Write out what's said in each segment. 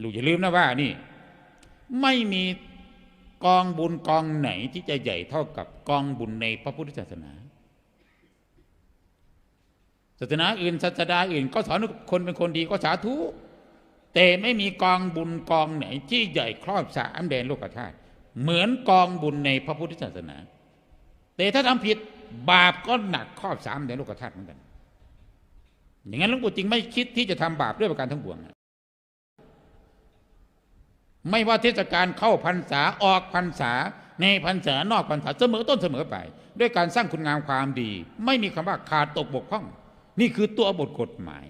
ลูกอย่าลืมนะว่านี่ ไม่มีกองบุญกองไหนที่จะใหญ่เท่ากับกองบุญในพระพุทธศาสนา ศาสนาอื่นศาสดาอื่น ก็สอนคนเป็นคนดีก็สาธุแต่ไม่มีกองบุญกองไหน ที่ใหญ่ครอบสามแดนโลกธาตุเหมือนกองบุญในพระพุทธศาสนา แต่ถ้าทำผิดบาปก็หนักครอบสามแดนโลกธาตุเหมือนกัน อย่างนั้นหลวงปู่จริงไม่คิดที่จะทำบาปด้วยประการทั้งปวงนะ ไม่ว่าเทศกาลเข้าพรรษาออกพรรษา ในพรรษานอกพรรษาเสมอต้นเสมอไป ด้วยการสร้างคุณงามความดี ไม่มีคำว่าขาดตกบกพร่อง นี่คือตัวบทกฎหมาย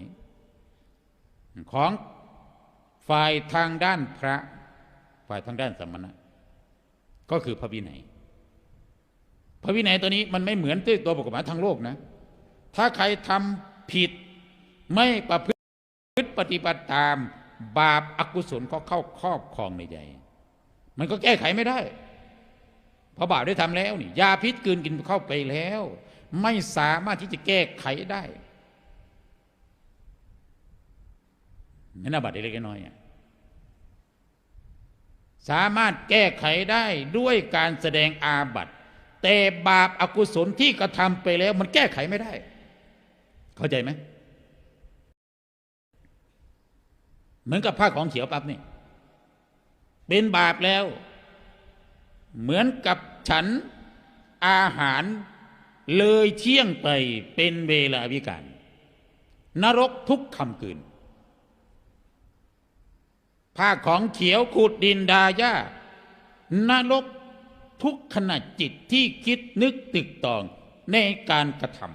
ของฝ่ายทางด้านพระ ฝ่ายทางด้านสมณะ ก็คือพระวินัยพระวินัยตัวนี้มันไม่เหมือนที่ตัวบทกฎหมายทางโลกนะ ถ้าใครทำผิดไม่ประพฤติปฏิบัติตาม บาปอากุศลก็เข้าครอบครองในใจ มันก็แก้ไขไม่ได้ เพราะบาปได้ทำแล้วนี่ยาพิษกืนกินเข้าไปแล้ว ไม่สามารถที่จะแก้ไขได้นั่นอาบัติเล็กๆน้อยๆสามารถแก้ไขได้ด้วยการแสดงอาบัติแต่บาปอากุศลที่กระทำไปแล้ว มันแก้ไขไม่ได้ เข้าใจไหม เหมือนกับผ้าของเขียวปั๊บนี่ เป็นบาปแล้ว เหมือนกับฉันอาหารเลยเที่ยงไปเป็นเวลาวิการ นรกทุกคำคืนผ้าของเขียวขูดดินดาย่านรกทุกขณะจิตที่คิดนึกตึกตองในการกระทำ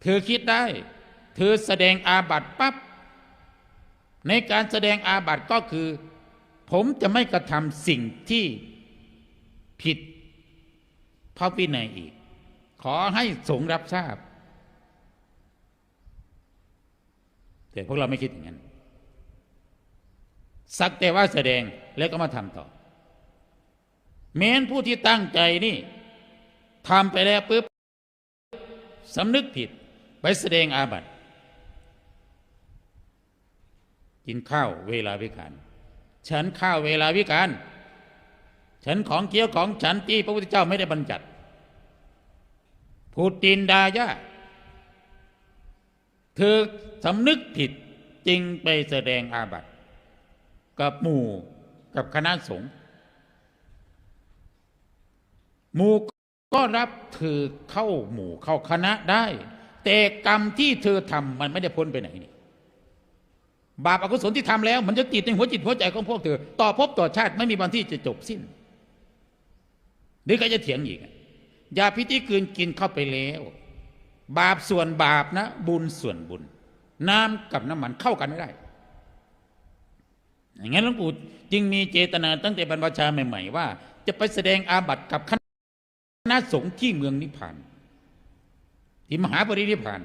เธอคิดได้ เธอแสดงอาบัติปับ๊บในการแสดงอาบัติก็คือ ผมจะไม่กระทำสิ่งที่ผิดพระวินัยอีก ขอให้สงรับทราบ แต่พวกเราไม่คิดอย่างนั้น สักแต่ว่าแสดงแล้วก็มาทำต่อแม้นผู้ที่ตั้งใจนี่ทำไปแล้วปุ๊บสำนึกผิด ไปแสดงอาบัติ กินข้าวเวลาวิการ ฉันข้าวเวลาวิการ ฉันของเกี้ยวของฉันที่พระพุทธเจ้าไม่ได้บัญญัติพูดตินดายะเธอสำนึกผิดจึงไปแสดงอาบัติ กับหมู่กับคณะสงฆ์หมู่ก็รับเธอเข้าหมู่เข้าคณะได้ แต่กรรมที่เธอทำมันไม่ได้พ้นไปไหนนี่ บาปอกุศลที่ทำแล้ว มันจะติดในหัวจิตหัวใจของพวกเธอ ต่อภพต่อชาติไม่มีวันที่จะจบสิ้นหรือใครจะเถียงอีกอะยาพิษที่กืนกินเข้าไปแล้ว บาปส่วนบาปนะ บุญส่วนบุญ น้ำกับน้ำมันเข้ากันไม่ได้ อย่างนั้นหลวงปู่จึงมีเจตนาตั้งแต่บรรพชาใหม่ๆว่า จะไปแสดงอาบัติกับคณะสงฆ์ที่เมืองนิพพาน ที่มหาปรินิพพาน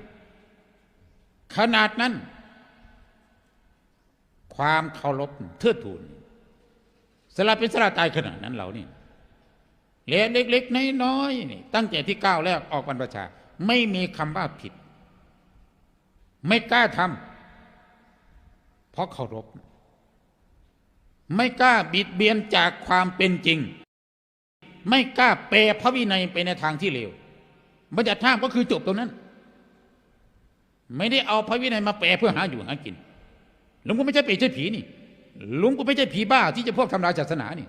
ขนาดนั้น ความเคารพเทิดทูนสละเป็นสละตายขนาดนั้นเรานี่เล็กเล็กๆน้อยๆนี่ ตั้งแต่ที่ก้าวแรกออกบรรพชา ไม่มีคำว่าผิด ไม่กล้าทำเพราะเคารพ ไม่กล้าบิดเบียนจากความเป็นจริง ไม่กล้าแปลพระวินัยไปในทางที่เลวบัญญัติห้ามก็คือจบตรงนั้น ไม่ได้เอาพระวินัยมาแปลเพื่อหาอยู่หากิน ลุงกูไม่ใช่เปรตใช่ผีนี่ลุงกูไม่ใช่ผีบ้าที่จะพวกทำลายศาสนานี่